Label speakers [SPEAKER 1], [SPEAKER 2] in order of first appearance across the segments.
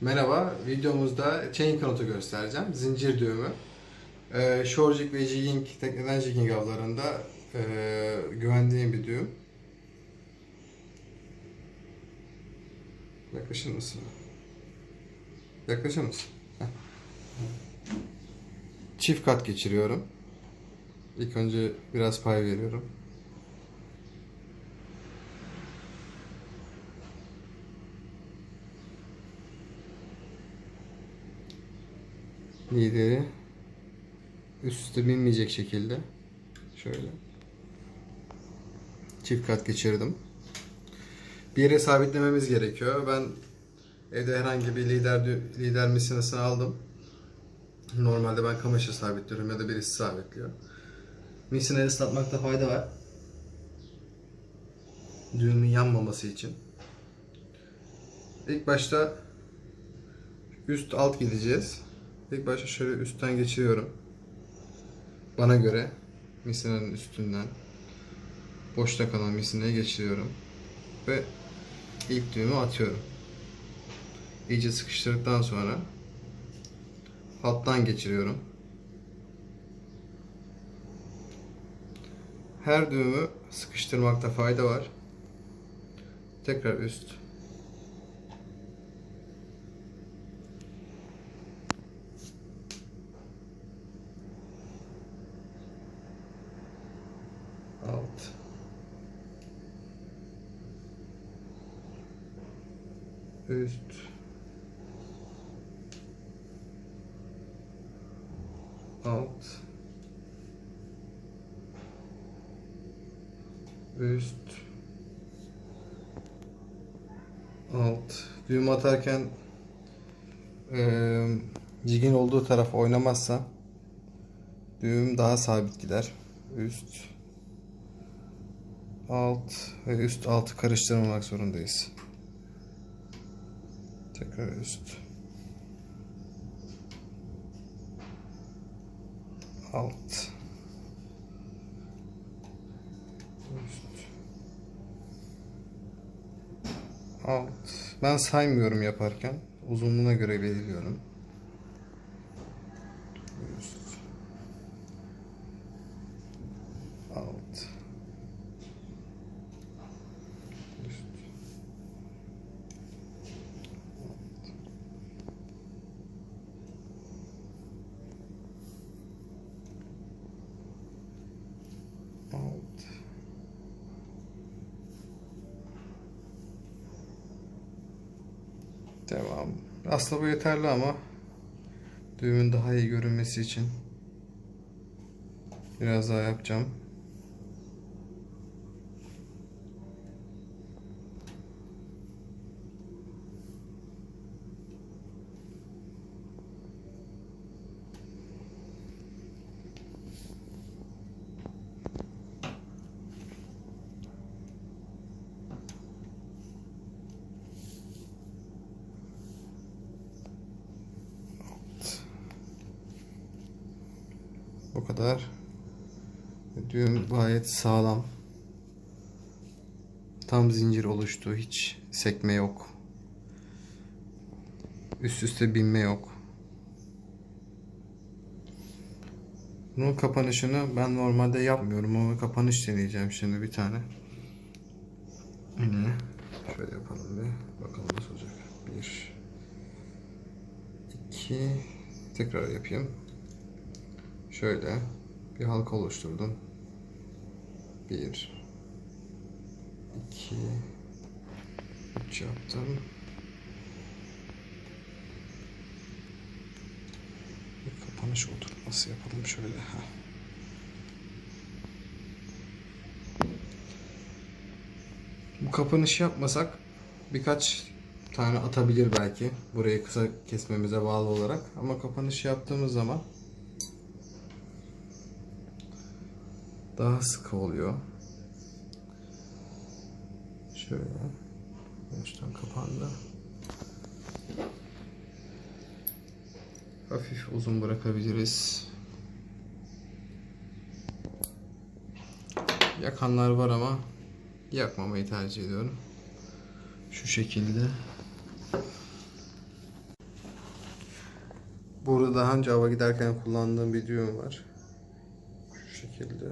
[SPEAKER 1] Merhaba, videomuzda chain kanotu göstereceğim. Zincir düğümü. Ee, Shorejig ve Jigging, tekneden jigging avlarında ee, güvendiğim bir düğüm. Yaklaşır mısın? Yaklaşır mısın? Heh. Çift kat geçiriyorum. İlk önce biraz pay veriyorum. Lideri üst üste binmeyecek şekilde şöyle çift kat geçirdim. Bir yere sabitlememiz gerekiyor. Ben evde herhangi bir lider lider misinasını aldım. Normalde ben kamaşı sabitliyorum ya da birisi sabitliyor. Misinayı ıslatmakta fayda var. Düğümün yanmaması için. İlk başta üst alt gideceğiz. İlk başta şöyle üstten geçiriyorum. Bana göre misinanın üstünden boşta kalan misinayı geçiriyorum. Ve ilk düğümü atıyorum. İyice sıkıştırdıktan sonra alttan geçiriyorum. Her düğümü sıkıştırmakta fayda var. Tekrar üst. alt üst. Alt. Üst. Alt. Düğüm atarken eee jigin olduğu taraf oynamazsa düğüm daha sabit gider. Üst. Alt ve üst altı karıştırmamak zorundayız. Tekrar üst. Alt. Üst. Alt. Ben saymıyorum yaparken. Uzunluğuna göre belirliyorum. Üst. Alt. Üst. Alt. Devam. Aslında bu yeterli ama düğümün daha iyi görünmesi için biraz daha yapacağım. Kadar. Düğüm gayet sağlam. Tam zincir oluştu. Hiç sekme yok. Üst üste binme yok. Bunun kapanışını ben normalde yapmıyorum ama kapanış deneyeceğim şimdi bir tane. Yine şöyle yapalım bir. Bakalım nasıl olacak. Bir, iki, tekrar yapayım. Şöyle bir halka oluşturdum. Bir, iki, üç yaptım. Bir kapanış oturması yapalım şöyle. Heh. Bu kapanışı yapmasak birkaç tane atabilir belki. Burayı kısa kesmemize bağlı olarak. Ama kapanış yaptığımız zaman daha sıkı oluyor. Şöyle. Üstten kapandı. Hafif uzun bırakabiliriz. Yakanlar var ama yakmamayı tercih ediyorum. Şu şekilde Burada daha önce hava giderken kullandığım bir düğüm var. Şu şekilde.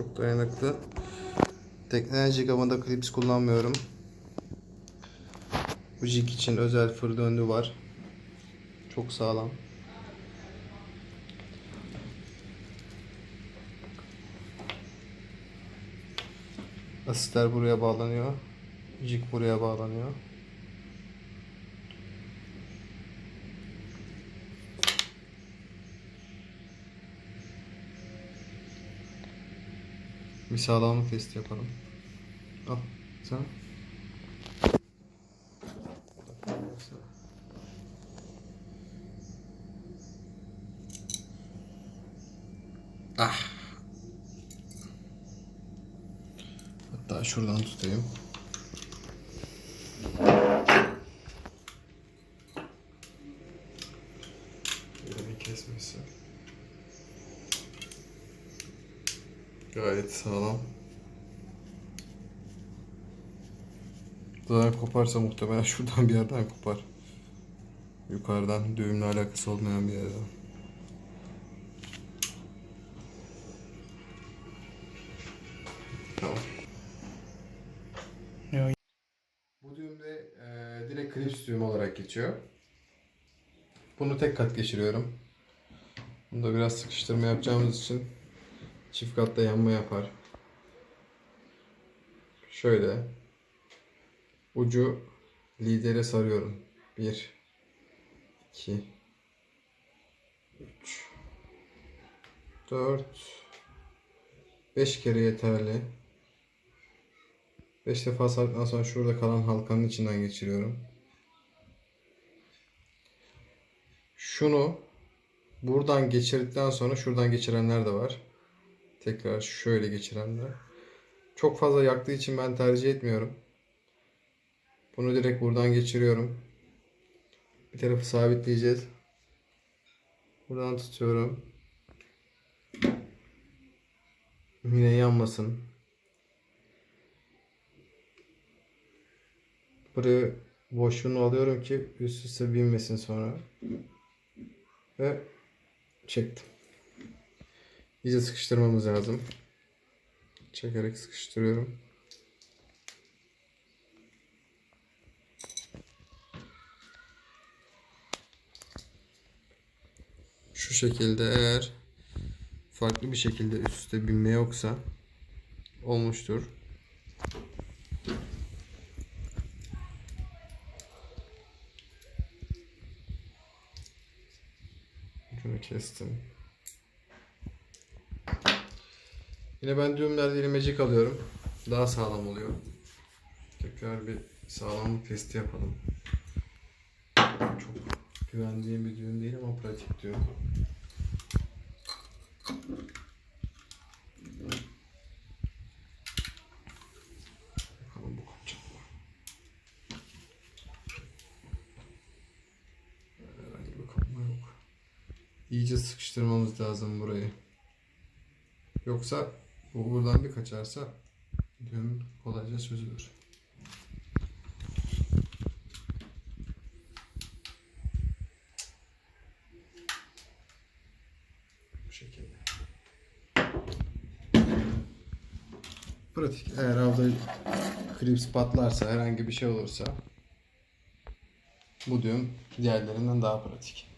[SPEAKER 1] Çok dayanıklı. Teknolojik havada klips kullanmıyorum. Bu jig için özel fır döndü var. Çok sağlam. Asistler buraya bağlanıyor. Jig buraya bağlanıyor. Bir sağlamlık testi yapalım. Al sen. Ah. Hatta şuradan tutayım. Yerini kesmesi. Gayet sağlam. Zaten koparsa muhtemelen şuradan bir yerden kopar. Yukarıdan düğümle alakası olmayan bir yerden. Tamam.
[SPEAKER 2] Ya.
[SPEAKER 1] Bu düğüm de e, direkt klips düğüm olarak geçiyor. Bunu tek kat geçiriyorum. Bunda biraz sıkıştırma yapacağımız için çift katta yanma yapar. Şöyle ucu lidere sarıyorum. 1 2 3 4 5 kere yeterli. 5 defa sardıktan sonra şurada kalan halkanın içinden geçiriyorum. Şunu buradan geçirdikten sonra şuradan geçirenler de var. Tekrar şöyle geçirenler. Çok fazla yaktığı için ben tercih etmiyorum. Bunu direkt buradan geçiriyorum. Bir tarafı sabitleyeceğiz. Buradan tutuyorum. Yine yanmasın. Buraya boşluğunu alıyorum ki üst üste binmesin sonra. Ve çektim. İyice sıkıştırmamız lazım. Çekerek sıkıştırıyorum. Şu şekilde eğer farklı bir şekilde üst üste binme yoksa olmuştur. Ucunu kestim. Yine ben düğümlerde ilimecik alıyorum. Daha sağlam oluyor. Tekrar bir sağlamlık testi yapalım. Çok güvendiğim bir düğüm değil ama pratik düğüm. Yok. İyice sıkıştırmamız lazım burayı. Yoksa bu buradan bir kaçarsa düğüm kolayca çözülür. Bu şekilde. Pratik. Eğer avda klips patlarsa, herhangi bir şey olursa bu düğüm diğerlerinden daha pratik.